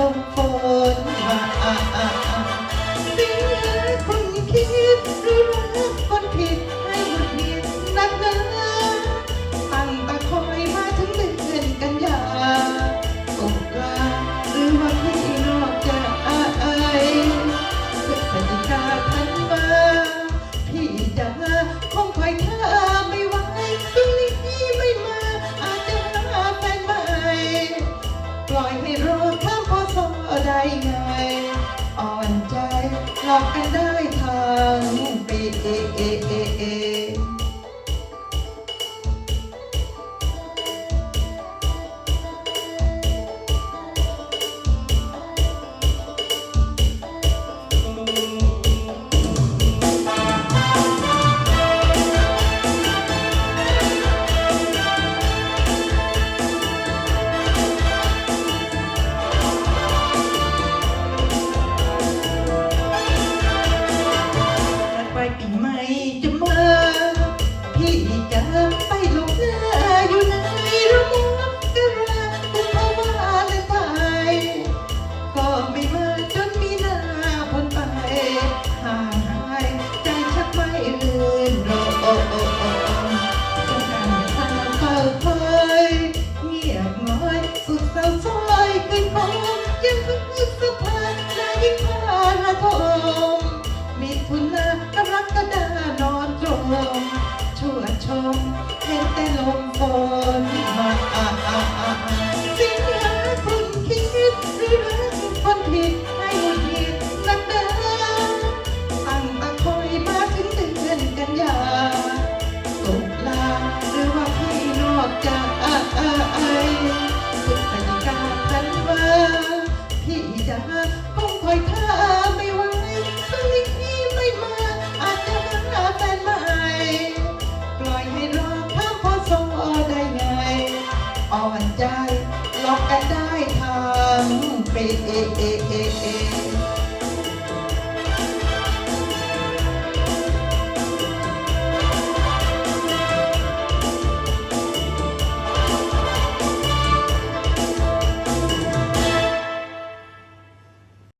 ต้องฝนมา Welcome เห็นแต่ลมฝนมาอ่าอ่าอ่าจริผิดหรือคนผิดให้หงุดหงิดนักเดิมตั้งต่คอยมาถึงเดือนกันยาตกลาหรือว่าพี่นอกจากอ่าอ่ไอพกาธันวาพี่จะคงคอยท่า อนใจ ล็อกกันได้ทางเป็นเอเอเอเอ